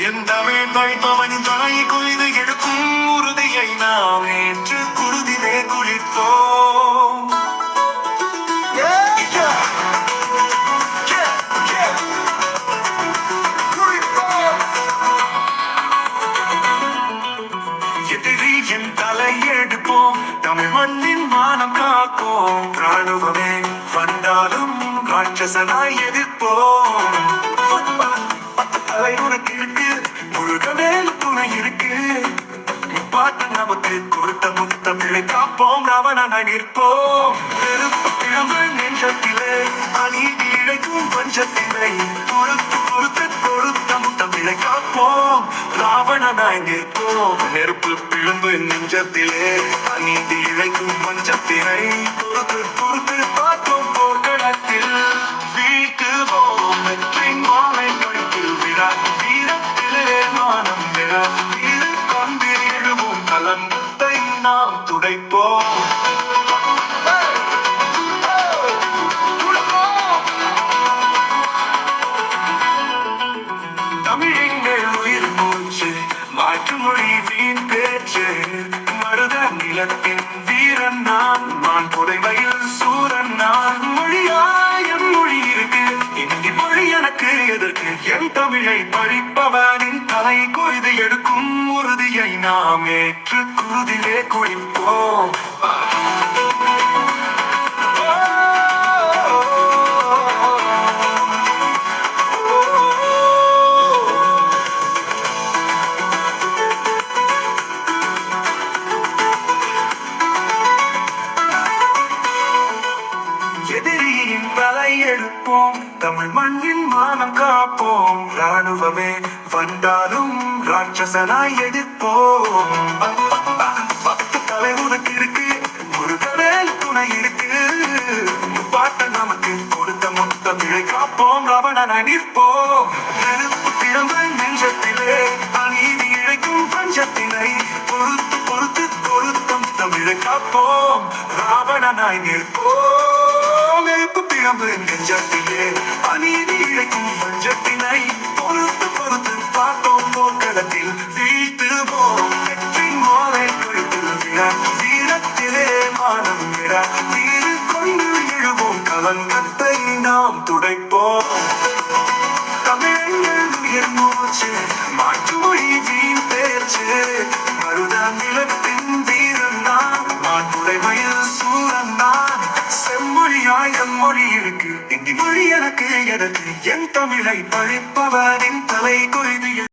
என் தமிழ் பழிப்பவனின் தலையை கொய்து எடுக்கும் உறுதியை நாம் ஏற்று குருதிலே குளிப்போம் Yeah, yeah. Yeah, yeah. குளிப்போம். எதிரியின் தலை எடுப்போம் தமிழ் மண்ணின் மானம் காப்போம் ராணுவமே வந்தாலும் ராட்சசனாய் எதிர்ப்போம் பாட்டு நமக்கு கொடுத்த முத்தமிழை காப்போம். ராவணனாய் நிற்போம். நெருப்பு கிழமை நெஞ்சத்திலே அநீதி இழைக்கும் பஞ்சத்தினை பொறுத்து பொறுத்து கொடுத்த முத்தமிழை காப்போம். ராவணனாய் நிற்போம். நெருப்பு பிழம்பு நெஞ்சத்திலே அநீதி இழைக்கும் பஞ்சத்தினை பொறுத்து பொறுத்து பார்ப்போம். எழுவோம் நாம் துடைப்போம். தமிழெங்கள் உயிர் மூச்சு மாற்று மொழி வீண் பேச்சு. மருத நிலத்தின் வீரன் நான் மான் புதைமையில் சூரன் நான். மொழியாயம் மொழி இருக்கு இந்தி மொழி எனக்கு எதற்கு? என் தமிழை பழிப்பவனே தலை கொய்து எடுக்கும் உறுதியை நாம் ஏற்று குருதிலே குளிப்போம். எதிரியின் தலை எடுப்போம். தமிழ் மண்ணின் மானம் காப்போம். ராணுவமே வந்தாலும் ராட்சசனாய் எடுப்போம். பத்து தலை உனக்கு இருக்கு முருகவேல் துணை இருக்கு. பாட்ட நமக்கு கொடுத்த மொத்த பிழை காப்போம் ராவணனாய் நிற்போம். நெருப்பு கிழம்ப நெஞ்சத்திலே அநீதி இழைக்கும் பஞ்சத்தினை பொறுத்து பொறுத்து பொருத்தம் தமிழை காப்போம் ராவணனாய் நிற்போம். நெருப்பு கிழம்பு நெஞ்சத்திலே எழுவோம் கலங்கத்தை நாம் துடைப்போம். தமிழங்கள் உயிர் மூச்சு மாற்று மொழி வீண் பேச்சு. மருத நிலத்தின் வீரன் நான் மான் புடைமையில் சூரன் நான். செம்மொழியாய் எம் மொழி இருக்கு இந்தி மொழி எனக்கு எனக்கு என் தமிழை பழிப்பவனின் தலை கொய்து